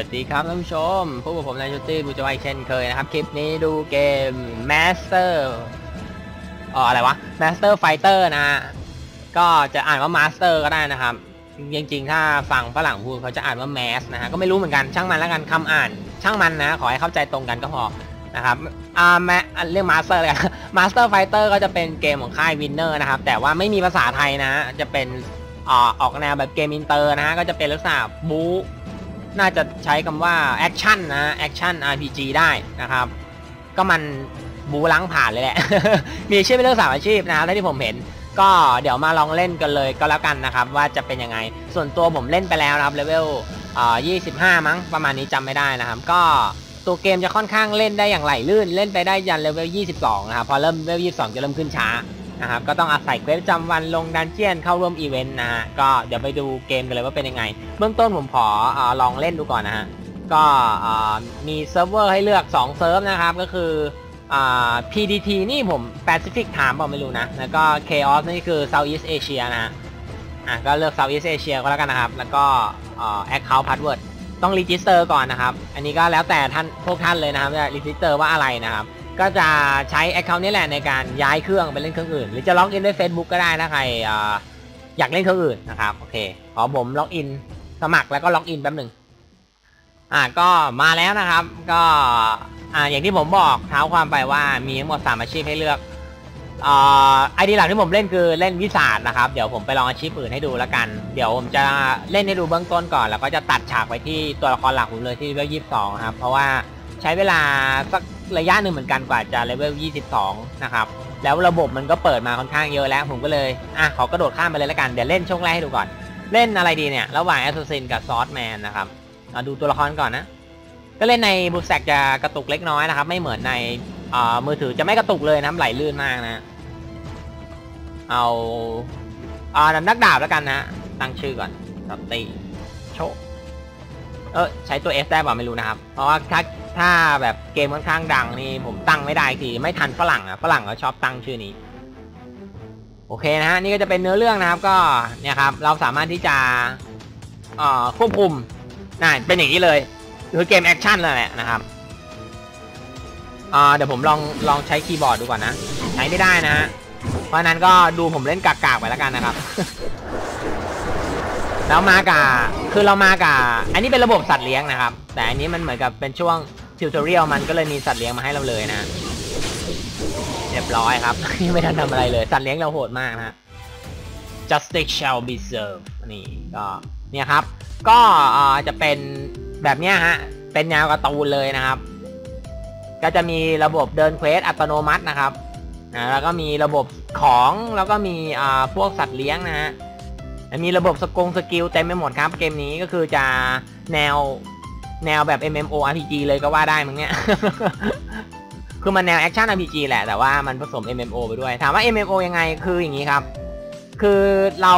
วัสดีครับท่านผู้ชมพบกับผมนายชูตี้บูจอยเช่นเคยนะครับ คลิปนี้ดูเกม Master เอ๋ออะไรวะ Master Fighter นะฮะก็จะอ่านว่า Master ก็ได้นะครับ จริงๆ ถ้าฟังฝรั่งพูดเขาจะอ่านว่า Mass นะฮะก็ไม่รู้เหมือนกันช่างมันแล้วกันคำอ่าน ช่างมันนะ ขอให้เข้าใจตรงกันก็พอนะครับอ่าแมเรื่อง Master เลยกัน Master Fighter ก็จะเป็นเกมของค่าย Winner นะครับ แต่ว่าไม่มีภาษาไทยนะ จะเป็นอ่าออกแนวแบบเกมอินเตอร์นะฮะ ก็จะเป็นลักษณะบู๊ น่าจะใช้คำว่าแอคชั่นนะแอคชั่น RPG ได้นะครับ ก็มันบูล้างผ่านเลยแหละ มีชื่อเป็นเรื่องสามอาชีพนะครับที่ผมเห็น ก็เดี๋ยวมาลองเล่นกันเลยก็แล้วกันนะครับ ว่าจะเป็นยังไง ส่วนตัวผมเล่นไปแล้วนะครับเลเวลอ่า25มั้งประมาณนี้จำไม่ได้นะครับ ก็ตัวเกมจะค่อนข้างเล่นได้อย่างไหลลื่น เล่นไปได้ยันเลเวล 22 นะครับ พอเริ่มเลเวล 22 จะเริ่มขึ้นช้า นะครับ ก็ต้องอาศัยเควสประจำวันลงดันเจียนเข้าร่วมอีเวนต์นะฮะ ก็เดี๋ยวไปดูเกมกันเลยว่าเป็นยังไง เบื้องต้นผมขออลองเล่นดูก่อนนะฮะ ก็มีเซิร์ฟเวอร์ให้เลือก 2 เซิร์ฟนะครับ ก็คืออ PDT นี่ผม Pacific Time บอกไม่รู้นะ แล้วก็ Chaos นี่คือ Southeast Asia นะฮะอะก็เลือก Southeast Asia ก็แล้วกันนะครับ แล้วก็ Account Password ต้องรีจิสเตอร์ก่อนนะครับ อันนี้ก็แล้วแต่ท่านพวกท่านเลยนะครับจะรีจิสเตอร์ว่าอะไรนะครับ ก็จะใช้ Account นี้แหละในการย้ายเครื่องไปเล่นเครื่องอื่น หรือจะล็อกอินด้วย Facebook ก็ได้นะใครอยากเล่นเครื่องอื่นนะครับโอเคขอผมล็อกอินสมัครแล้วก็ล็อกอินแป๊บหนึ่งอ่าก็มาแล้วนะครับ ก็อ่าอย่างที่ผมบอกเท้าความไปว่ามีทั้งหมด3อาชีพให้เลือกอ่าไอดีหลักที่ผมเล่นคือเล่นวิสาดนะครับ เดี๋ยวผมไปลองอาชีพอื่นให้ดูแล้วกัน เดี๋ยวผมจะเล่นให้ดูเบื้องต้นก่อน แล้วก็จะตัดฉากไปที่ตัวละครหลักผมเลยที่เลเวลยี่สิบสองครับ เพราะว่าใช้เวลาสัก ระยะหนึ่งเหมือนกันกว่าจะเลเวล 22 นะครับ แล้วระบบมันก็เปิดมาค่อนข้างเยอะแล้วผมก็เลยอะขอกระโดดข้ามไปเลยแล้วกันเดี๋ยวเล่นช่วงแรกให้ดูก่อน เล่นอะไรดีเนี่ย ระหว่างแอสซัสซินกับซอสแมนนะครับมาดูตัวละครก่อนนะ ก็เล่นในบูสแซกจะกระตุกเล็กน้อยนะครับ ไม่เหมือนในมือถือจะไม่กระตุกเลยนะไหลลื่นมากนะ เอาอ่านักดาบแล้วกันนะตั้งชื่อก่อนสตีโชเออใช้ตัว S ได้เปล่าไม่รู้นะครับ เพราะว่าถ้า ถ้าแบบเกมค่อนข้างดังนี่ผมตั้งไม่ได้ทีไม่ทันฝรั่งอะฝรั่งเขาชอบตั้งชื่อนี้ โอเคนะฮะนี่ก็จะเป็นเนื้อเรื่องนะครับ ก็เนี่ยครับ เราสามารถที่จะเอ่อควบคุมน่าเป็นอย่างนี้เลยคือเกมแอคชั่นเลยแหละนะครับอ่าเดี๋ยวผมลองลองใช้คีย์บอร์ดดูก่อนนะ ใช้ไม่ได้นะฮะเพราะนั้นก็ดูผมเล่นกากๆไปแล้วกันนะครับแล้วมากับคือเรามากับอันนี้เป็นระบบสัตว์เลี้ยงนะครับ แต่อันนี้มันเหมือนกับเป็นช่วงทิวทอเรียลมันก็เลยมีสัตว์เลี้ยงมาให้เราเลยนะ เรียบร้อยครับ ไม่ทันทำอะไรเลย สัตว์เลี้ยงเราโหดมากนะ justice shall be served นี่ก็เนี่ยครับ ก็จะเป็นแบบเนี้ยฮะ เป็นแนวกร์ตูนเลยนะครับ ก็จะมีระบบเดินเควสอัตโนมัตินะครับนะแล้วก็มีระบบของแล้วก็มีอ่าพวกสัตว์เลี้ยงนะฮะมีระบบสกงสกิลเต็มไปหมดครับ เกมนี้ก็คือจะแนว แนวแบบ MMO RPG เลยก็ว่าได้มั้งเนี่ย คือมันแนวแอคชั่น RPG แหละ แต่ว่ามันผสม MMO ไปด้วย ถามว่า MMO ยังไง คืออย่างนี้ครับ คือเรา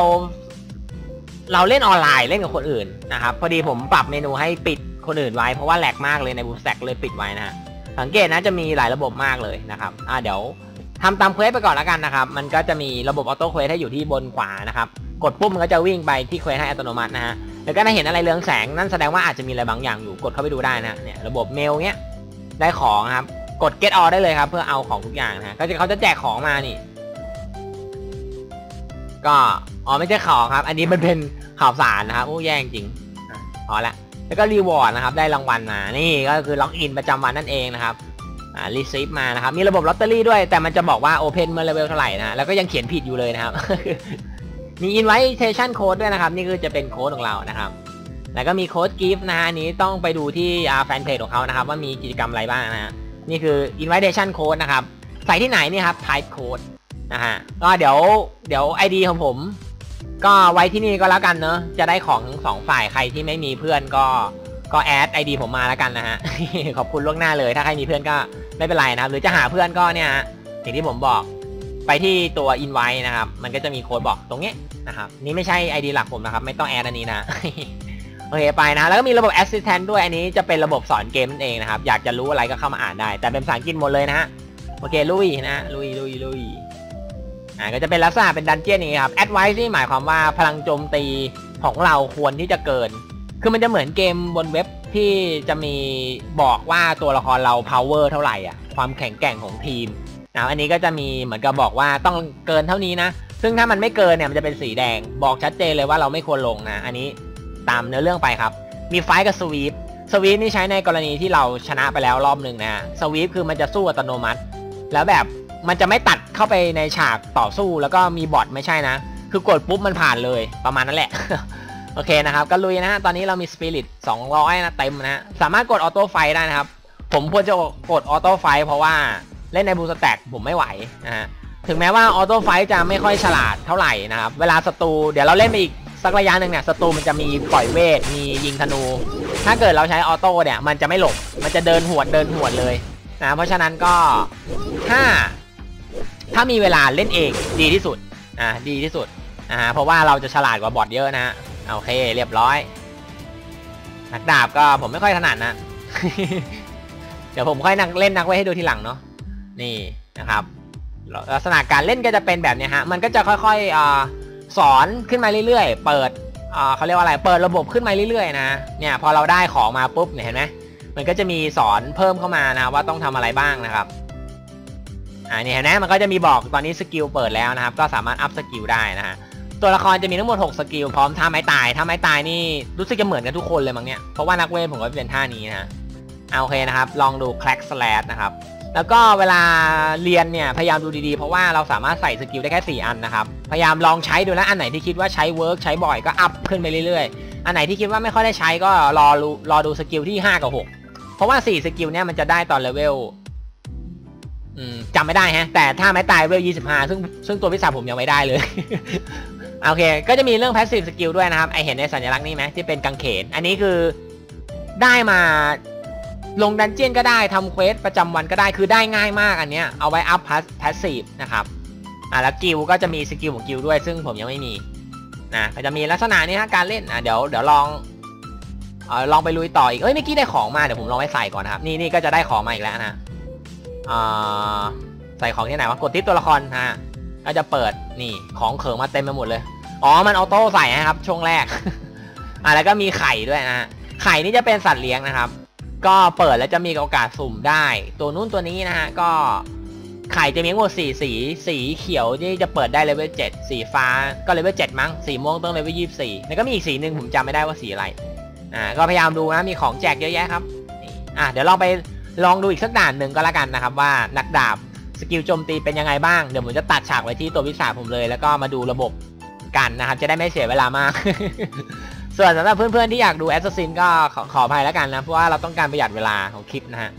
เราเล่นออนไลน์เล่นกับคนอื่นนะครับ พอดีผมปรับเมนูให้ปิดคนอื่นไว้ เพราะว่าแหลกมากเลยในบูสแตกเลยปิดไว้นะฮะ สังเกตนะจะมีหลายระบบมากเลยนะครับ อ่าเดี๋ยวทำตามเควสไปก่อนแล้วกันนะครับ มันก็จะมีระบบออโต้เควสให้อยู่ที่บนขวานะครับ กดปุ๊บมันก็จะวิ่งไปที่เควสให้อัตโนมัตินะฮะ แล้วก็ถ้าเห็นอะไรเรืองแสงนั่นแสดงว่าอาจจะมีอะไรบางอย่างอยู่กดเข้าไปดูได้นะเนี่ยระบบเมลเนี้ยได้ของครับ กด get all ได้เลยครับ เพื่อเอาของทุกอย่างนะฮะก็จะเขาจะแจกของมานี่ ก็อ๋อไม่ใช่ของครับ อันนี้มันเป็นข่าวสารนะครับโอ้แย่จริงพอละแล้วก็รีวอร์ดนะครับ ได้รางวัลมานี่ก็คือล็อกอินประจำวันนั่นเองนะครับอ่ารีซีฟมานะครับ มีระบบลอตเตอรี่ด้วย แต่มันจะบอกว่าโอเพนเมื่อเลเวลเท่าไหร่นะแล้วก็ยังเขียนผิดอยู่เลยนะครับ มี invitation code ด้วยนะครับ นี่คือจะเป็นโค้ดของเรานะครับ แล้วก็มีโค้ด gift นะฮะนนี้ต้องไปดูที่แฟนเพจของเขานะครับ ว่ามีกิจกรรมอะไรบ้างนะฮะนี่คือ invitation code นะครับใส่ที่ไหนนี่ครับ type code นะฮะก็เดี๋ยวเดี๋ยว ID ของผม ก็ไว้ที่นี่ก็แล้วกันเนอะจะได้ของทั้งสองฝ่ายใครที่ไม่มีเพื่อนก็ก็แอด ID ผมมาแล้วกันนะฮะขอบคุณล่วงหน้าเลย ถ้าใครมีเพื่อนก็ไม่เป็นไรนะครับ หรือจะหาเพื่อนก็เนี่ยอย่างที่ผมบอก ไปที่ตัว invite นะครับ มันก็จะมีโค้ดบอกตรงนี้นะครับ นี่ไม่ใช่ ID หลักผมนะครับ ไม่ต้องแอดอันนี้นะ โอเคไปนะ แล้วก็มีระบบ assistant ด้วย อันนี้จะเป็นระบบสอนเกมนั่นเองนะครับ อยากจะรู้อะไรก็เข้ามาอ่านได้ แต่เป็นภาษาอังกฤษหมดเลยนะฮะ โอเค ลุยนะลุยลุยลุยอ่า ก็จะเป็นลักษณะเป็นดันเจี้ยนนี้ครับ advice นี่หมายความว่าพลังโจมตีของเราควรที่จะเกิน คือมันจะเหมือนเกมบนเว็บที่จะมีบอกว่าตัวละครเรา power เท่าไหร่อะ ความแข็งแกร่งของทีม นะอันนี้ก็จะมีเหมือนกับบอกว่าต้องเกินเท่านี้นะ ซึ่งถ้ามันไม่เกินเนี่ยมันจะเป็นสีแดง บอกชัดเจนเลยว่าเราไม่ควรลงนะ อันนี้ตามเนื้อเรื่องไปครับ มีไฟกับสวีปสวีปนี่ใช้ในกรณีที่เราชนะไปแล้วรอบหนึ่งนะสวีปคือมันจะสู้อัตโนมัติ แล้วแบบมันจะไม่ตัดเข้าไปในฉากต่อสู้แล้วก็มีบอทไม่ใช่นะ คือกดปุ๊บมันผ่านเลยประมาณนั้นแหละ โอเคนะครับ ก็ลุยนะฮะ ตอนนี้เรามีสปิริต200นะเต็มนะฮะ สามารถกดออโต้ไฟได้นะครับ ผมควรจะกดออโต้ไฟเพราะว่า เล่นในบูสแต็กผมไม่ไหวนะฮะถึงแม้ว่าออโต้ไฟจะไม่ค่อยฉลาดเท่าไหร่นะครับ เวลาศัตรูเดี๋ยวเราเล่นไปอีกสักระยะหนึ่งเนี่ยศัตรูมันจะมีปล่อยเวท มียิงธนู ถ้าเกิดเราใช้ออโต้เนี่ย มันจะไม่หลบ มันจะเดินหวดเดินหวดเลยนะ เพราะฉะนั้นก็ถ้าถ้ามีเวลาเล่นเองดีที่สุดอ่าดีที่สุดอ่าเพราะว่าเราจะฉลาดกว่าบอทเยอะนะฮะโอเคเรียบร้อยนักดาบก็ผมไม่ค่อยถนัดนะ เดี๋ยวผมค่อยนักเล่นนักไว้ให้ดูทีหลังเนาะ นี่นะครับลักษณะการเล่นก็จะเป็นแบบนี้ฮะมันก็จะค่อยๆอสอนขึ้นมาเรื่อยๆ เปิดเขาเรียกว่าอะไรเปิดระบบขึ้นมาเรื่อยๆนะเนี่ยพอเราได้ของมาปุ๊บเนี่ยเห็นไหมมันก็จะมีสอนเพิ่มเข้ามานะว่าต้องทำอะไรบ้างนะครับอ่านี่เห็นไหมมันก็จะมีบอกตอนนี้สกิลเปิดแล้วนะครับ ก็สามารถอัพสกิลได้นะฮะตัวละครจะมีทั้งหมด 6 สกิลพร้อมท่าไม้ตายท่าไม้ตายนี่รู้สึกจะเหมือนกันทุกคนเลยมั้งเนี่ยเพราะว่านักเวทผมก็เป็นท่านี้นะเอาโอเคนะครับ ลองดูแคล็กสแลดนะครับ แล้วก็เวลาเรียนเนี่ยพยายามดูดีๆ เพราะว่าเราสามารถใส่สกิลได้แค่ 4 อันนะครับ พยายามลองใช้ดูแล้วอันไหนที่คิดว่าใช้เวิร์กใช้บ่อยก็อัพขึ้นไปเรื่อยๆ อันไหนที่คิดว่าไม่ค่อยได้ใช้ก็รอรูรอดูสกิลที่ 5 กับ 6 เพราะว่า 4 สกิลเนี่ยมันจะได้ตอนเลเวลอืมจำไม่ได้ฮะ แต่ถ้าไม่ตายเวล 25 ซึ่งซึ่งตัวพิศาผมยังไม่ได้เลย โอเค ก็จะมีเรื่อง passive skill ด้วยนะครับ ไอเห็นในสัญลักษณ์นี่ไหมที่เป็นกังเขน อันนี้คือได้มา ลงดันเจียนก็ได้ทำเควสประจำวันก็ได้คือได้ง่ายมากอันเนี้ยเอาไว้อัพพาสซีฟนะครับอ่าแล้วกิลก็จะมีสกิลของกิลด้วย ซึ่งผมยังไม่มีนะก็จะมีลักษณะนี้นะการเล่นอะเดี๋ยวเดี๋ยวลองเออลองไปลุยต่ออีกเอ้ยเมื่อกี้ได้ของมาเดี๋ยวผมลองไปใส่ก่อนนะครับนี่นี่ก็จะได้ของมาอีกแล้วนะอ่าใส่ของที่ไหนวะกดทิปตัวละครฮะก็จะเปิดนี่ของเขิงมาเต็มไปหมดเลย อ๋อมันออโต้ใส่นะครับช่วงแรกอะแล้วก็มีไข่ด้วยนะไข่นี่จะเป็นสัตว์เลี้ยงนะครับ ก็เปิดแล้วจะมีโอกาสสุ่มได้ ตัวนู้นตัวนี้นะฮะก็ไข่จะมีทั้งหมดสีสี สีเขียวที่จะเปิดได้เลเวล7สีฟ้าก็เลเวล7มั้ง สีม่วงต้องเลเวล24แล้วก็มีอีกสีหนึ่งผมจำไม่ได้ว่าสีอะไร อ่า ก็พยายามดูนะ มีของแจกเยอะแยะครับ อะเดี๋ยวลองไปลองดูอีกสักด่านหนึ่งก็แล้วกันนะครับว่านักดาบสกิลโจมตีเป็นยังไงบ้าง เดี๋ยวผมจะตัดฉากไว้ที่ตัววิสาผมเลย แล้วก็มาดูระบบกันนะครับ จะได้ไม่เสียเวลามาก ส่วนสำหรับเพื่อนๆที่อยากดูแอสซัสซินก็ขอขออภัยแล้วกันนะ เพราะว่าเราต้องการประหยัดเวลาของคลิปนะฮะ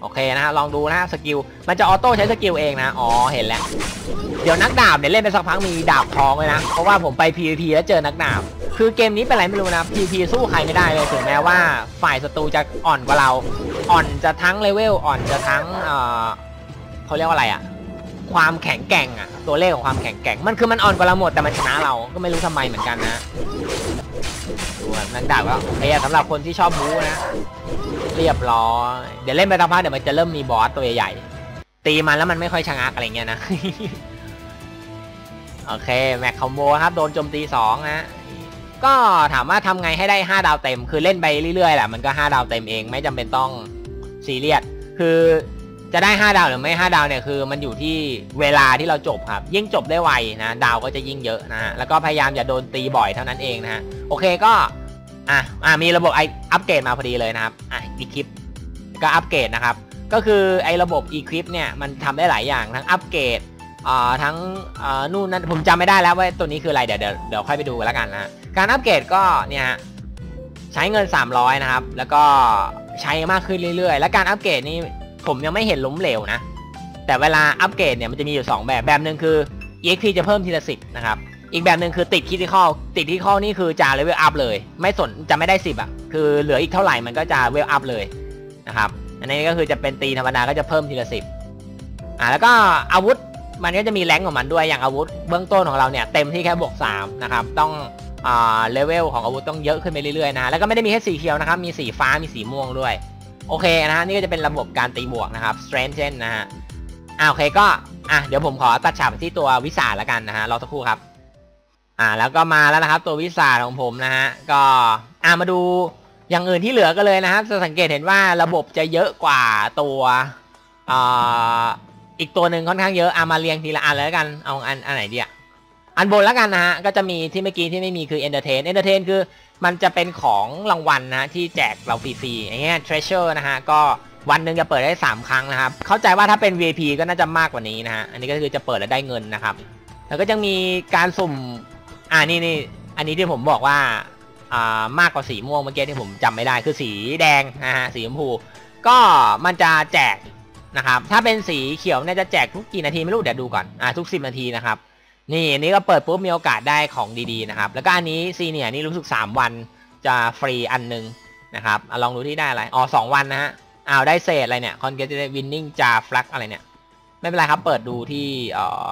โอเคนะฮะ ลองดูนะฮะสกิล มันจะออโต้ใช้สกิลเองนะ อ๋อ เห็นแล้ว เดี๋ยวนักดาบเนี่ยเล่นไปสักพักมีดาบทองเลยนะ เพราะว่าผมไป PVP แล้วเจอนักดาบ คือเกมนี้เป็นไรไม่รู้นะ PVP สู้ใครไม่ได้เลย ถึงแม้ว่าฝ่ายศัตรูจะอ่อนกว่าเรา อ่อนจะทั้งเลเวล อ่อนจะทั้ง เอ่อเขาเรียกว่าอะไรอะ ความแข็งแกร่งอะตัวเลขของความแข็งแกร่ง มันคือมันอ่อนกว่าเราหมดแต่มันชนะเราก็ไม่รู้ทำไมเหมือนกันนะดูแบบนักดาบก็เฮ้ยสำหรับคนที่ชอบบู๊นะเรียบร้อยเดี๋ยวเล่นไปสักพักเดี๋ยวมันจะเริ่มมีบอสตัวใหญ่ตีมันแล้วมันไม่ค่อยชะงักอะไรเงี้ยนะโอเคแม็กคอมโบครับโดนโจมตี2นะก็ถามว่าทำไงให้ได้ 5 ดาวเต็ม คือเล่นไปเรื่อยๆแหละมันก็ 5 ดาวเต็มเอง ไม่จำเป็นต้องซีเรียสคือ จะได้ 5 ดาวหรือไม่ 5 ดาวเนี่ยคือมันอยู่ที่เวลาที่เราจบครับ ยิ่งจบได้ไวนะดาวก็จะยิ่งเยอะนะฮะแล้วก็พยายามอย่าโดนตีบ่อยเท่านั้นเองนะฮะโอเคก็อะอะมีระบบไออัปเกรดมาพอดีเลยนะครับอะอีคลิปก็อัปเกรดนะครับก็คือไอ้ระบบ equip เนี่ยมันทำได้หลายอย่างทั้งอัปเกรดอ่าทั้งอ่านู่นนั่นผมจำไม่ได้แล้วว่าตัวนี้คืออะไรเดี๋ยวเดี๋ยวเดี๋ยวค่อยไปดูกันแล้วกันนะการอัปเกรดก็เนี่ยใช้เงิน 300 นะครับ แล้วก็ใช้มากขึ้นเรื่อยๆ และการอัปเกรดนี่ ผมยังไม่เห็นล้มเหลวนะ แต่เวลาอัปเกรดเนี่ยมันจะมีอยู่ 2 แบบ แบบหนึ่งคือ exp จะเพิ่มทีละสิบนะครับ อีกแบบหนึ่งคือติดคิด i คอลติดคิด i คอลนี่คือจะเลเวลอัพเลย ไม่สนจะไม่ได้สิบอะ คือเหลืออีกเท่าไหร่มันก็จะเวลอัพเลยนะครับ อันนี้ก็คือจะเป็นตีธรรมดาก็จะเพิ่มทีละสิบอ่าแล้วก็อาวุธมันก็จะมีแรงของมันด้วยอย่างอาวุธเบื้องต้นของเราเนี่ยเต็มที่แค่บวก3นะครับต้องอ่าเลเวลของอาวุธต้องเยอะขึ้นไปเรื่อยๆนะแล้วก็ไม่ได้มีแค่สีเขียวนะครับมีสีฟ้ามีสีม่วงด้วย โอเคนะฮะนี่ก็จะเป็นระบบการตีบวกนะครับ strength เช่นนะฮะอ่าโอเคก็อะเดี๋ยวผมขอตัดฉากไปที่ตัววิสาแล้วกันนะฮะรอสักครู่ครับ อ่าแล้วก็มาแล้วนะครับตัววิสาของผมนะฮะก็อ่ามาดูอย่างอื่นที่เหลือก็เลยนะครับจะสังเกตเห็นว่าระบบจะเยอะกว่าตัวอ่าอีกตัวหนึ่งค่อนข้างเยอะอามาเรียงทีละอันแล้วกันเอาอันอันไหนดีอะอันบนแล้วกันนะฮะก็จะมีที่เมื่อกี้ที่ไม่มีคือ entertain entertain คือ มันจะเป็นของรางวัลนะที่แจกเราฟรีๆอย่างเงี้ย treasure นะฮะก็วันหนึ่งจะเปิดได้ 3 ครั้งนะครับเข้าใจว่าถ้าเป็น VIP ก็น่าจะมากกว่านี้นะฮะอันนี้ก็คือจะเปิดแล้วได้เงินนะครับ แล้วก็จะมีการสุ่มอ่านี่นี่อันนี้ที่ผมบอกว่าอ่ามากกว่าสีม่วงเมื่อกี้ที่ผมจำไม่ได้คือสีแดงนะฮะสีชมพู ก็มันจะแจกนะครับถ้าเป็นสีเขียวเนี่ยจะแจกทุกกี่นาทีไม่รู้เดี๋ยวดูก่อนอ่าทุก 10 นาทีนะครับ นี่อันนี้ก็เปิดปุ๊บมีโอกาสได้ของดีๆนะครับ แล้วก็อันนี้ซีเนียนี่รู้สึก 3 วันจะฟรีอันหนึงนะครับอลองดูที่ได้อะไร อ๋อ2วันนะฮะ อ้าวได้เศษอะไรเนี่ยคอนเกตได้วินนิ่งจาฟลักอะไรเนี่ย ไม่เป็นไรครับ เปิดดูที่เอ่อ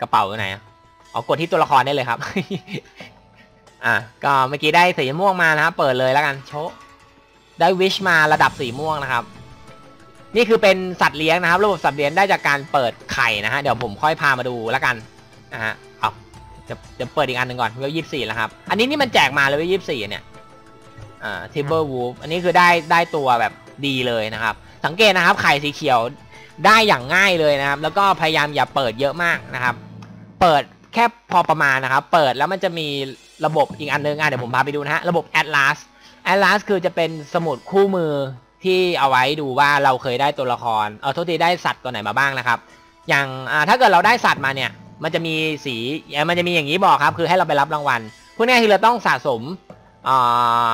กระเป๋าอยู่ไหนอะอ๋อกดที่ตัวละครได้เลยครับ อะก็เมื่อกี้ได้สีม่วงมานะครับ เปิดเลยแล้วกันโชได้วิชมาระดับสีม่วงนะครับ นี่คือเป็นสัตว์เลี้ยงนะครับ ระบบสัตว์เลี้ยงได้จากการเปิดไข่นะฮะ เดี๋ยวผมค่อยพามาดูแล้วกันนะฮะ เอาจะจะเปิดอีกอันหนึ่งก่อนเวลยี่สิบสี่แล้วครับ อันนี้นี่มันแจกมาเลยเวลยี่งสี่เนี่ย อ่าทิเบอร์วูฟอันนี้คือได้ได้ตัวแบบดีเลยนะครับ สังเกตนะครับ ไข่สีเขียวได้อย่างง่ายเลยนะครับ แล้วก็พยายามอย่าเปิดเยอะมากนะครับ เปิดแค่พอประมาณนะครับ เปิดแล้วมันจะมีระบบอีกอันนึงอะเดี๋ยวผมพาไปดูนะฮะ ระบบ Atlas Atlas คือจะเป็นสมุดคู่มือ ที่เอาไว้ดูว่าเราเคยได้ตัวละครเออโทษทีได้สัตว์ตัวไหนมาบ้างนะครับ อย่างอ่าถ้าเกิดเราได้สัตว์มาเนี่ย มันจะมีสีมันจะมีอย่างนี้บอกครับ คือให้เราไปรับรางวัลพูดง่ายคือเราต้องสะสมอ่า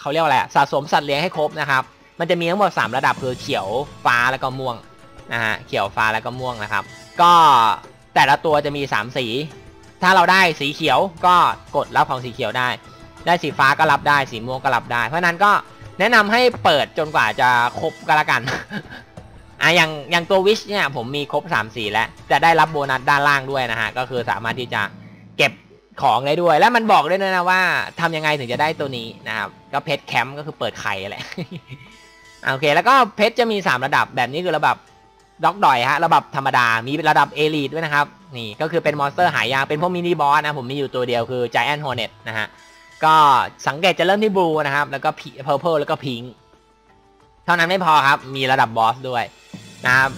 เขาเรียกว่าอะไรสะสมสัตว์เลี้ยงให้ครบนะครับ มันจะมีทั้งหมด 3 ระดับคือเขียวฟ้าแล้วก็ม่วงนะฮะเขียวฟ้าแล้วก็ม่วงนะครับ ก็แต่ละตัวจะมี 3 สี ถ้าเราได้สีเขียวก็กดรับของสีเขียวได้ ได้สีฟ้าก็รับได้สีม่วงก็รับได้ เพราะนั้นก็ แนะนำให้เปิดจนกว่าจะครบก็แล้วกัน อะอย่างอย่างตัววิชเนี่ยผมมีครบ3สีแล้ว จะได้รับโบนัสด้านล่างด้วยนะฮะ ก็คือสามารถที่จะเก็บของได้ด้วย และมันบอกด้วยนะว่าทำยังไงถึงจะได้ตัวนี้นะครับ ก็เพชรแคมป์ก็คือเปิดไข่แหละอะโอเค แล้วก็เพชรจะมี 3 ระดับแบบนี้คือระดับด็อกดอยฮะ ระดับธรรมดา มีระดับเอลีดด้วยนะครับ นี่ก็คือเป็นมอนสเตอร์หายาก เป็นพวกมินิบอสนะ ผมมีอยู่ตัวเดียวคือ Giant Hornet นะฮะ ก็สังเกตจะเริ่มที่บลูนะครับ แล้วก็เพอร์เพลแล้วก็พิงเท่านั้นไม่พอครับ มีระดับบอสด้วยนะครับ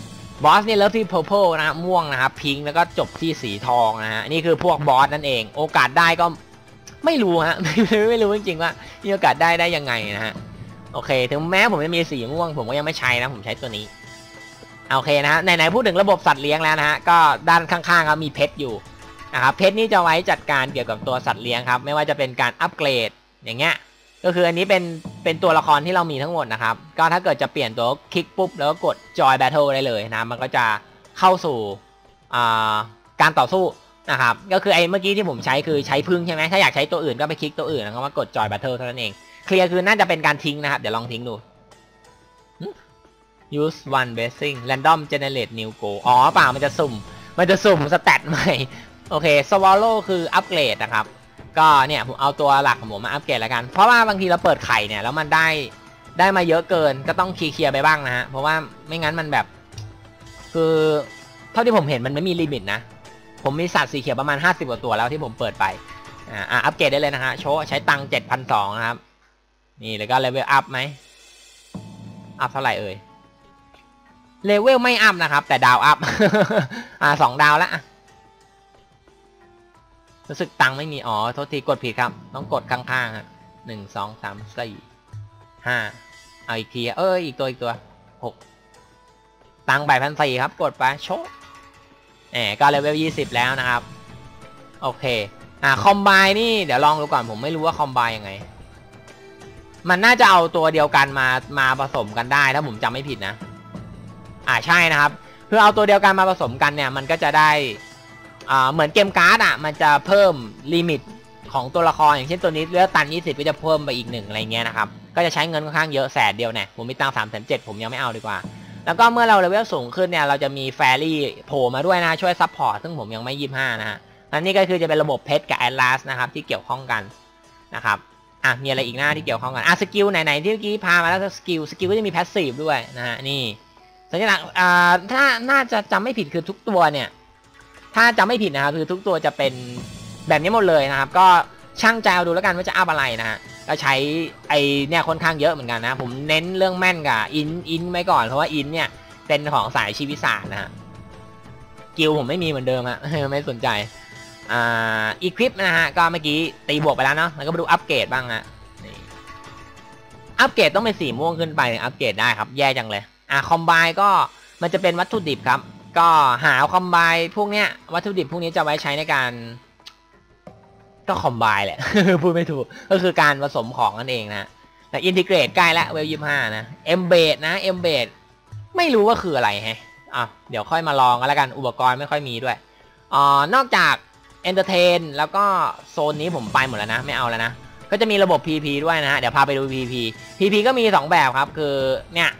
บอสนี่เริ่มที่เพอร์เพลนะครับม่วงนะครับพิงแล้วก็จบที่สีทองนะฮะนี่คือพวกบอสนั่นเอง โอกาสได้ก็ไม่รู้ฮะไม่ไม่รู้จริงๆว่ามีโอกาสได้ได้ยังไงนะฮะโอเค ถึงแม้ผมจะมีสีม่วง ผมก็ยังไม่ใช้นะผมใช้ตัวนี้โอเคนะฮะไหนๆพูดถึงระบบสัตว์เลี้ยงแล้วนะฮะก็ด้านข้างๆครับมีเพชรอยู่ นะครับเพชรนี่จะไว้จัดการเกี่ยวกับตัวสัตว์เลี้ยงครับ ไม่ว่าจะเป็นการอัปเกรดอย่างเงี้ยก็คืออันนี้เป็นเป็นตัวละครที่เรามีทั้งหมดนะครับ ก็ถ้าเกิดจะเปลี่ยนตัวคลิกปุ๊บ แล้วก็กด Joy Battle ได้เลยนะ มันก็จะเข้าสู่การต่อสู้นะครับ ก็คือไอ้เมื่อกี้ที่ผมใช้คือใช้พึ่งใช่ไหมถ้าอยากใช้ตัวอื่นก็ไปคลิกตัวอื่นแล้วก็มากด Joy Battle เท่านั้นเอง เคลียร์คือน่าจะเป็นการทิ้งนะครับ เดี๋ยวลองทิ้งดู use one blessing random generate new goal อ๋อเปล่ามันจะสุ่ม มันจะสุ่มสแตทใหม่ โอเค swallow คืออัปเกรดนะครับ ก็เนี่ยผมเอาตัวหลักของผมมาอัปเกรดแล้วกัน เพราะว่าบางทีเราเปิดไข่เนี่ยแล้วมันได้ได้มาเยอะเกินก็ต้องเคลียร์ไปบ้างนะฮะ เพราะว่าไม่งั้นมันแบบ คือเท่าที่ผมเห็นมันไม่มีลิมิตนะ ผมมีสัตว์สีเขียวประมาณ 50กว่าตัวแล้วที่ผมเปิดไป อ่าอัปเกรดได้เลยนะฮะ โชว์ใช้ตังค์7,200นะครับ นี่แล้วก็เลเวลอัพไหมอัพเท่าไหร่เอ่ยเลเวลไม่อัพนะครับ แต่ดาวอัพ อ่าสองดาวแล้วอะ รู้สึกตังค์ไม่มีอ๋อโทษทีกดผิดครับ ต้องกดข้างๆฮะหนึ่งสองสามสี่ห้าเอาอีกทีเอออีกตัวอีกตัวหกตังค์ใบพันสี่ครับ กดไปโชว์แหมก็เลเวลยี่สิบแล้วนะครับ โอเค อ่าคอมไบนี่เดี๋ยวลองดูก่อนผมไม่รู้ว่าคอมไบยังไง มันน่าจะเอาตัวเดียวกันมามาผสมกันได้ถ้าผมจำไม่ผิดนะ อ่าใช่นะครับคือเอาตัวเดียวกันมาผสมกันเนี่ย มันก็จะได้ อ่าเหมือนเกมการ์ดอะ มันจะเพิ่มลิมิตของตัวละครอย่างเช่นตัวนี้เลือดตัน20ก็จะเพิ่มไปอีกหนึ่งอะไรเงี้ยนะครับ ก็จะใช้เงินค่อนข้างเยอะแสนเดียวเนี่ยผมมีตังสามแสนเจ็ดผมยังไม่เอาดีกว่า แล้วก็เมื่อเราเลเวลสูงขึ้นเนี่ยเราจะมีแฟรี่โผล่มาด้วยนะช่วยซัพพอร์ตซึ่งผมยังไม่ยี่ห้านะฮะอันนี้ก็คือจะเป็นระบบเพชรกับแอดลาสนะครับที่เกี่ยวข้องกันนะครับอะมีอะไรอีกหน้าที่เกี่ยวข้องกันอะสกิลไหนๆที่เมื่อกี้พามาแล้วสกิลสกิลก็จะมีแพสซีฟด้วยนะฮะนี่สัญลักษณ์อ่าถ้าน่าจะจำไม่ผิดคือทุกตัวเนี่ย ถ้าจะไม่ผิดนะครับคือทุกตัวจะเป็นแบบนี้หมดเลยนะครับ ก็ช่างใจเอาดูแล้วกันว่าจะอัพอะไรนะฮะก็ใช้ไอเนี่ยค่อนข้างเยอะเหมือนกันนะ ผมเน้นเรื่องแม่นกับอินอินไว้ก่อนเพราะว่าอินเนี่ยเป็นของสายชีวิตศาสตร์นะฮะกิลผมไม่มีเหมือนเดิมฮะไม่สนใจอ่าอีควิปนะฮะก็เมื่อกี้ตีบวกไปแล้วเนาะแล้วก็มาดูอัปเกรดบ้างฮะนี่อัปเกรดต้องเป็นสีม่วงขึ้นไปอัปเกรดได้ครับแย่จังเลยอ่าคอมไบก็มันจะเป็นวัตถุดิบครับ ก็หาคอมไบพวกเนี้ยวัตถุดิบพวกนี้จะไว้ใช้ในการ ก็คอมไบแหละ พูดไม่ถูก ก็คือการผสมของนั่นเองนะแต่อินทิเกรตใกล้ล้วเวลยี่ห้านะเอ็มเบดนะเอ็มเบดไม่รู้ว่าคืออะไรฮะอะเดี๋ยวค่อยมาลองกันแล้วกันอุปกรณ์ไม่ค่อยมีด้วยอ่อนอกจากเอนเตอร์เทนแล้วก็โซนนี้ผมไปหมดแล้วนะ ไม่เอาแล้วนะ ก็จะมีระบบ PP ด้วยนะฮะ เดี๋ยวพาไปดู PP PP ก็มี 2 แบบครับ คือเนี่ย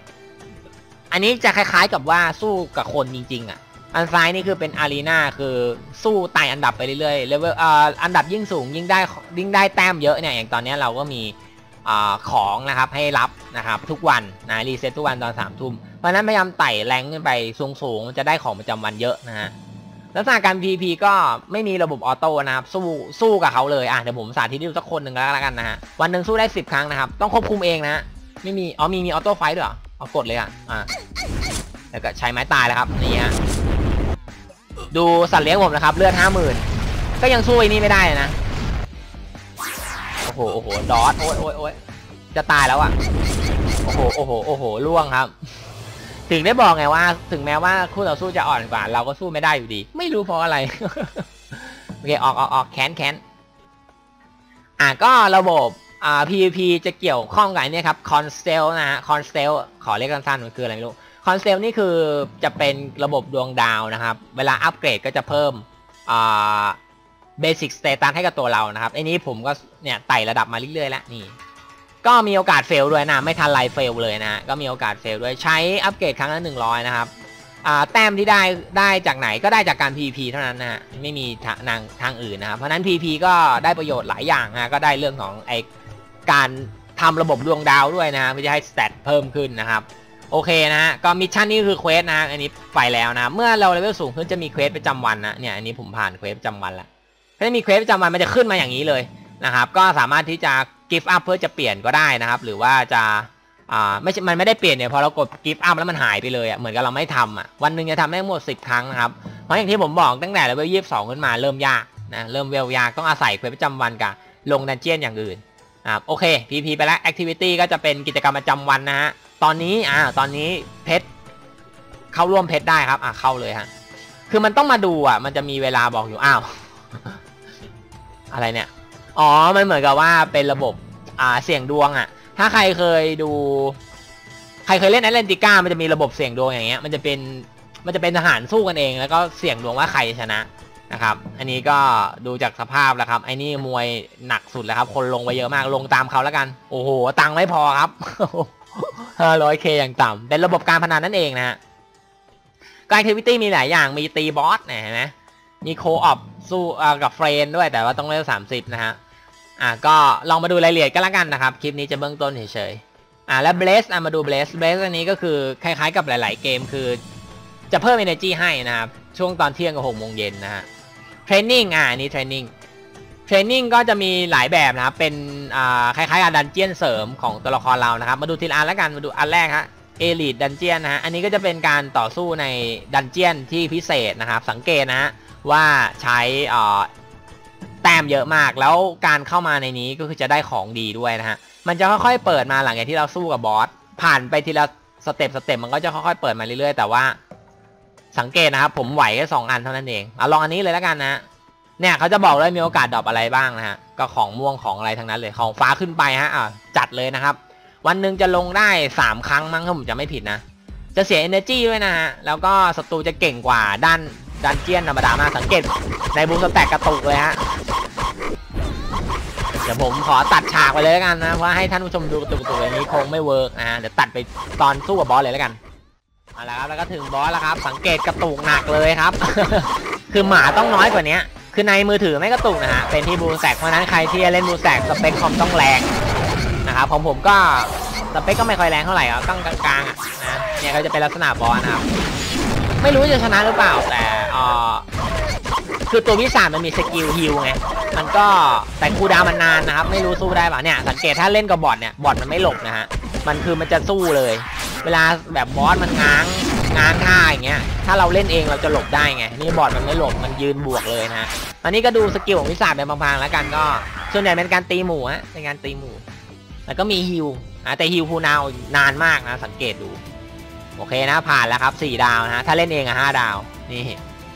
อันนี้จะคล้ายๆกับว่าสู้กับคนจริง ๆ อะ อันซ้ายนี่คือเป็นอารีนาคือสู้ไต่อันดับไปเรื่อยๆเลเวลอ่อันดับยิ่งสูงยิ่งได้ยิ่งได้แต้มเยอะเนี่ยอย่างตอนนี้เราก็มีอ่าของนะครับให้รับนะครับทุกวันนะรีเซ็ตทุกวันตอนสามทุ่มเพราะนั้นพยายามไต่แรงขึ้นไปสูงๆจะได้ของประจำวันเยอะนะฮะลักษณะการ PVP ก็ไม่มีระบบออโต้นะครับสู้สู้กับเขาเลยอะเดี๋ยวผมสาธิตให้ดูสักคนหนึ่งแล้วกันนะฮะวันหนึ่งสู้ได้ 10 ครั้งนะครับ ต้องควบคุมเองนะฮะไม่มีอ๋อมีมีออโต้ไฟด้วยเหรอ เอากดเลยอะ อ่าแล้วก็ใช้ไม้ตายแล้วครับ นี่ฮะ ดูสัตว์เลี้ยงผมนะครับ เลือดห้าหมื่นก็ยังสู้ไอ้นี่ไม่ได้นะ โอ้โห โอ้โห ดอทโอ้ยโอ้ยโอ้ยจะตายแล้วอะ โอ้โห โอ้โห โอ้โห ล่วงครับ ถึงได้บอกไงว่า ถึงแม้ว่าคู่ต่อสู้จะอ่อนกว่า เราก็สู้ไม่ได้อยู่ดี ไม่รู้เพราะอะไร โอเค ออกออกออกแคนแคนอะก็ระบบ อ่า PVP จะเกี่ยวข้องกับเนี่ยครับคอนเซลนะฮะคอนเซลขอเรียกสั้นๆมันคืออะไรไม่รู้คอนเซลนี่คือจะเป็นระบบดวงดาวนะครับ เวลาอัปเกรดก็จะเพิ่มอ่าเบสิกสเตตัสให้กับตัวเรานะครับไอ้นี้ผมก็เนี่ยไต่ระดับมาเรื่อยๆแล้วนี่ก็มีโอกาสเฟลด้วยนะ ไม่ทันไรเฟลเลยนะ ก็มีโอกาสเฟลด้วยใช้อัปเกรดครั้งละหนึ่งร้อยนะครับแต้มที่ได้ได้จากไหนก็ได้จากการ PVP เท่านั้นนะฮะไม่มีทางทางอื่นนะครับเพราะนั้น PVP ก็ได้ประโยชน์หลายอย่างนะก็ได้เรื่องของไอ การทำระบบดวงดาวด้วยนะเพื่อจะให้สเตตเพิ่มขึ้นนะครับโอเคนะฮะก็มิชชั่นนี้คือเควสนะอันนี้ไปแล้วนะเมื่อเราเลเวลสูงขึ้นจะมีเควสประจำวันนะเนี่ยอันนี้ผมผ่านเควสประจำวันล้วถ้ามีเควสประจำวันมันจะขึ้นมาอย่างนี้เลยนะครับ ก็สามารถที่จะกิฟต์อัพเพื่อจะเปลี่ยนก็ได้นะครับ หรือว่าจะอ่าไม่ใช่มันไม่ได้เปลี่ยนเนี่ยพอเรากดกิฟต์อัพแล้วมันหายไปเลยอะเหมือนกับเราไม่ทำอะวันหนึ่งจะทำได้หมดสิบครั้งนะครับเพราะอย่างที่ผมบอกตั้งแต่เลเวลยี่สิบสองขึ้นมาเริ่มยากนะเริ่มเวลยากต้องอาศัยเควสประจำวันกับลงดันเจียนอย่างอื่น อ่าโอเคพีพีไปแล้วแอคทิวิตี้ก็จะเป็นกิจกรรมประจำวันนะฮะ ตอนนี้อ่าตอนนี้เพชรเข้าร่วมเพชรได้ครับ อ่าเข้าเลยฮะ คือมันต้องมาดูอะ มันจะมีเวลาบอกอยู่ อ้าว อะไรเนี่ย อ๋อ มันเหมือนกับว่าเป็นระบบอ่าเสี่ยงดวงอะ ถ้าใครเคยดู ใครเคยเล่นแอตแลนติก้ามันจะมีระบบเสี่ยงดวงอย่างเงี้ย มันจะเป็น มันจะเป็นทหารสู้กันเอง แล้วก็เสี่ยงดวงว่าใครชนะ นะครับ อันนี้ก็ดูจากสภาพแล้วครับ ไอ้นี่มวยหนักสุดแล้วครับ คนลงไปเยอะมากลงตามเขาแล้วกัน โอ้โห ตังค์ไม่พอครับ 500k อย่างต่ำเป็นระบบการพนันนั่นเองนะฮะการแอคทิวิตี้มีหลายอย่างมีตีบอสเนี่ยเห็นไหมมีโคออฟสู้กับเฟรนด้วยแต่ว่าต้องเลเวลสามสิบนะฮะอะก็ลองมาดูรายละเอียดกันละกันนะครับ คลิปนี้จะเบื้องต้นเฉยๆอะแล้วเบลสอะมาดูเบลสเบลสอันนี้ก็คือคล้ายๆกับหลาย ๆ เกมคือจะเพิ่ม energy ให้นะครับ ช่วงตอนเที่ยงกับหกโมงเย็นนะฮะ เทรนนิ่งอะนนี้เทรนนิ่งเทรนนิ่งก็จะมีหลายแบบนะครับ เป็นอ่าคล้ายๆกับดันเจียนเสริมของตัวละครเรานะครับ มาดูทีละอันละกัน มาดูอันแรกฮะเอลิดดันเจียนนะฮะ อันนี้ก็จะเป็นการต่อสู้ในดันเจียนที่พิเศษนะครับ สังเกตนะฮะว่าใช้แต้มเยอะมาก แล้วการเข้ามาในนี้ก็คือจะได้ของดีด้วยนะฮะ มันจะค่อยๆเปิดมาหลังจากที่เราสู้กับบอส ผ่านไปทีละสเต็ปสเต็ปมันก็จะค่อยๆเปิดมาเรื่อยๆ แต่ว่า สังเกตนะครับผมไหวแค่สองอันเท่านั้นเองเอาลองอันนี้เลยแล้วกันนะเนี่ยเขาจะบอกเลยมีโอกาสดรอปอะไรบ้างนะฮะก็ของม่วงของอะไรทั้งนั้นเลยของฟ้าขึ้นไปฮะอะจัดเลยนะครับ วันหนึ่งจะลงได้สามครั้งมั้งถ้าผมจะไม่ผิดนะ จะเสีย energy ด้วยนะฮะแล้วก็ศัตรูจะเก่งกว่าด้านดันเจียนธรรมดามากสังเกตในบูสแต็กกระตุกเลยฮะเดี๋ยวผมขอตัดฉากไปเลยแล้วกันนะเพราะให้ท่านผู้ชมดูกระตุกๆอย่างนี้คงไม่เวิร์กนะฮะเดี๋ยวตัดไปตอนสู้กับบอสเลยแล้วกัน เอาละครับแล้วก็ถึงบอสแล้วครับ สังเกตกระตุกหนักเลยครับ คือหมาต้องน้อยกว่านี้คือในมือถือไม่กระตุกนะฮะเป็นที่บูสแตกเพราะนั้นใครที่เล่นบูสแตกสเปคคอมต้องแรงนะครับของผมก็สเปคก็ไม่ค่อยแรงเท่าไหร่ครับต้องกลางๆอะนะเนี่ยก็จะเป็นลักษณะบอสนะครับไม่รู้จะชนะหรือเปล่าแต่เออคือตัววิสามันมีสกิลฮิลไงมันก็แต่คูดาวมันนานนะครับ ไม่รู้สู้ได้ป่ะเนี่ยสังเกตถ้าเล่นกับบอทเนี่ยบอทมันไม่หลบนะฮะมันคือมันจะสู้เลย เวลาแบบบอสมันง้างง้างท่าอย่างเงี้ย ถ้าเราเล่นเองเราจะหลบได้ไง นี่บอทมันไม่หลบ มันยืนบวกเลยนะอันนี้ก็ดูสกิลของวิสาเป็นบางๆแล้วกันก็ ส่วนใหญ่เป็นการตีหมู่ฮะเป็นการตีหมู่แล้วก็มีฮิลอะแต่ฮิลคูลดาวนานมากนะ สังเกตดู โอเคนะผ่านแล้วครับ 4 ดาวนะถ้าเล่นเองอะ5ดาว นี่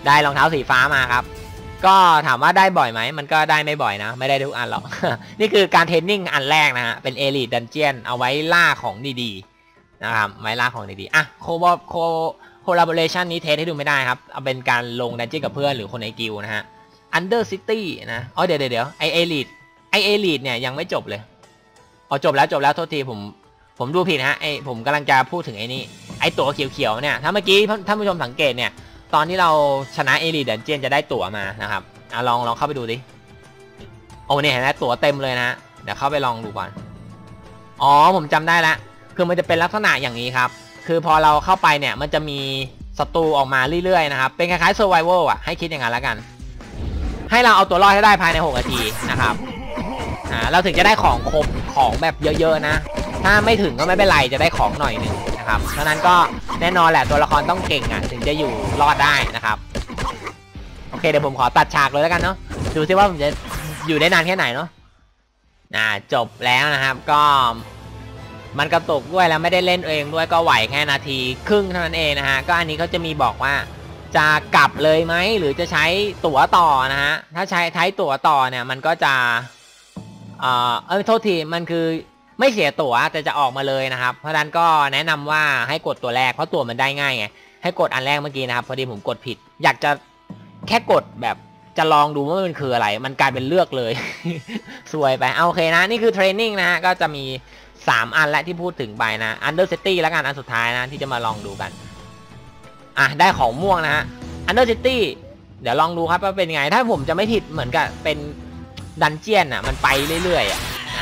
ได้รองเท้าสีฟ้ามาครับ ก็ถามว่าได้บ่อยไหม มันก็ได้ไม่บ่อยนะ ไม่ได้ทุกอันหรอก นี่คือการเทรนนิ่งอันแรกนะฮะ เป็นเอลิ e ดันเจียนเอาไว้ล่าของดีๆ นะครับไว้ล่าของดีๆอะโคบโคโคลาบอเรชันนี้เทสให้ดูไม่ได้ครับ เอาเป็นการลงดันเจียนกับเพื่อนหรือคนในกิลนะฮะ Under City นะอ๋อเดี๋ยวเดี๋ยวไอเอลิ e ไอเอลิ e เนี่ยยังไม่จบเลยอ๋อจบแล้วจบแล้วโทษทีผมผมดูผิดฮะไอผมกำลังจะพูดถึงไอนี่ไอตัวเขียวๆเนี่ยถ้าเมื่อกี้ท่านผู้ชมสังเกตเนี่ย ตอนที่เราชนะเอลิเดนเจียนจะได้ตั๋วมานะครับอะลองลองเข้าไปดูดิโอ้เนี่ยเห็นไหมตั๋วเต็มเลยนะเดี๋ยวเข้าไปลองดูก่อนอ๋อผมจำได้แล้ว คือมันจะเป็นลักษณะอย่างนี้ครับ คือพอเราเข้าไปเนี่ยมันจะมีศัตรูออกมาเรื่อยๆนะครับ เป็นคล้ายๆ survival อะ ให้คิดอย่างนั้นแล้วกัน ให้เราเอาตัวรอดให้ได้ภายใน 6 นาทีนะครับ อ่า เราถึงจะได้ของครบของแบบเยอะๆนะ ถ้าไม่ถึงก็ไม่เป็นไรจะได้ของหน่อยหนึ่งนะครับเพราะนั้นก็แน่นอนแหละตัวละครต้องเก่งอะถึงจะอยู่รอดได้นะครับ โอเคเดี๋ยวผมขอตัดฉากเลยแล้วกันเนาะ ดูซิว่าผมจะอยู่ได้นานแค่ไหนเนาะ อ่า จบแล้วนะครับ ก็ มันกระตุกด้วยแล้วไม่ได้เล่นเองด้วยก็ไหวแค่นาทีครึ่งเท่านั้นเองนะฮะก็อันนี้เขาจะมีบอกว่า จะกลับเลยไหมหรือจะใช้ตั๋วต่อนะฮะถ้าใช้ใช้ตั๋วต่อเนี่ยมันก็จะเอ่อเออโทษทีมันคือไม่เสียตั๋วแต่จะออกมาเลยนะครับ เพราะฉะนั้นก็แนะนำว่าให้กดตัวแรกเพราะตั๋วมันได้ง่ายไงให้กดอันแรกเมื่อกี้นะครับพอดีผมกดผิด อยากจะแค่กดแบบจะลองดูว่ามันคืออะไร มันกลายเป็นเลือกเลย สวยไปเอาโอเคนะ นี่คือเทรนนิ่งนะฮะ ก็จะมี 3 อันและที่พูดถึงไปนะ Under City แล้วกันอันสุดท้ายนะ ที่จะมาลองดูกัน อะ ได้ของม่วงนะฮะ Under City เดี๋ยวลองดูครับว่าเป็นไง ถ้าผมจะไม่ผิดเหมือนกับเป็นดันเจียนอะ มันไปเรื่อยๆอะ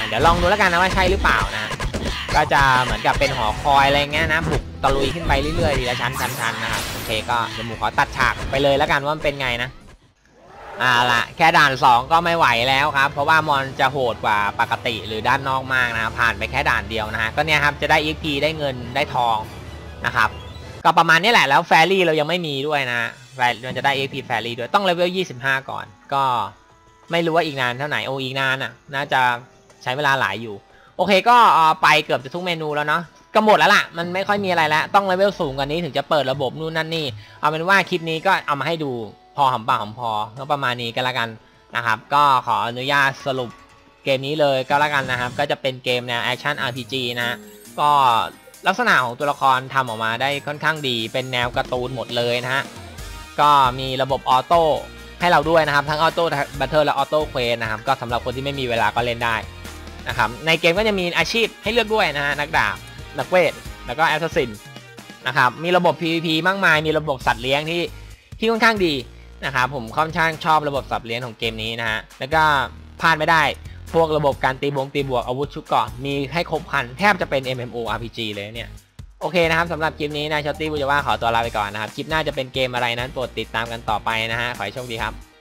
เดี๋ยวลองดูแล้วกันนะว่าใช่หรือเปล่านะ ก็จะเหมือนกับเป็นหอคอยอะไรเงี้ยนะบุกตะลุยขึ้นไปเรื่อยๆทีละชั้นชั้นๆนะครับโอเคก็เดี๋ยวหมูขอตัดฉากไปเลยแล้วกันว่ามันเป็นไงนะ อ่าละแค่ด่าน 2 ก็ไม่ไหวแล้วครับ เพราะว่ามอนจะโหดกว่าปกติหรือด้านนอกมากนะครับผ่านไปแค่ด่านเดียวนะฮะก็เนี่ยครับจะได้ XP ได้เงินได้ทองนะครับก็ประมาณนี้แหละแล้วแฟรี่เรายังไม่มีด้วยนะแฟรี่มันจะได้ XP แฟรี่ด้วยต้องเลเวล25 ก่อน ก็ไม่รู้ว่าอีกนานเท่าไหร่โออีกนานอะน่าจะใช้เวลาหลายอยู่ โอเคก็อ่อไปเกือบจะทุกเมนูแล้วเนาะก็หมดแล้วล่ะ มันไม่ค่อยมีอะไรแล้ว ต้องเลเวลสูงกว่านี้ถึงจะเปิดระบบนู่นนั่นนี่ เอาเป็นว่าคลิปนี้ก็เอามาให้ดู พอหอมปากหอมพอก็ประมาณนี้ก็แล้วกันนะครับ ก็ขออนุญาตสรุปเกมนี้เลยก็แล้วกันนะครับ ก็จะเป็นเกมแนวแอคชั่น RPG นะฮะก็ลักษณะของตัวละครทำออกมาได้ค่อนข้างดีเป็นแนวการ์ตูนหมดเลยนะฮะก็มีระบบออโต้ให้เราด้วยนะครับ ทั้งออโต้บัตเทิลและออโต้เควสนะครับ ก็สำหรับคนที่ไม่มีเวลาก็เล่นได้นะครับในเกมก็จะมีอาชีพให้เลือกด้วยนะฮะนักดาบนักเวทแล้วก็แอสซัสซินนะครับมีระบบ PVP มากมาย มีระบบสัตว์เลี้ยงที่ที่ค่อนข้างดี นะครับผมค่อนข้างชอบระบบสับเลี้ยงของเกมนี้นะฮะแล้วก็พลาดไม่ได้พวกระบบการตีบงตีบวกอาวุธชุดเกาะมีให้ครบคันแทบจะเป็น MMORPG เลยเนี่ยโอเคนะครับสำหรับคลิปนี้นายชอตตี้บุจว่าขอตัวลาไปก่อนนะครับ คลิปหน้าจะเป็นเกมอะไรนั้นโปรดติดตามกันต่อไปนะฮะ ขอให้โชคดีครับ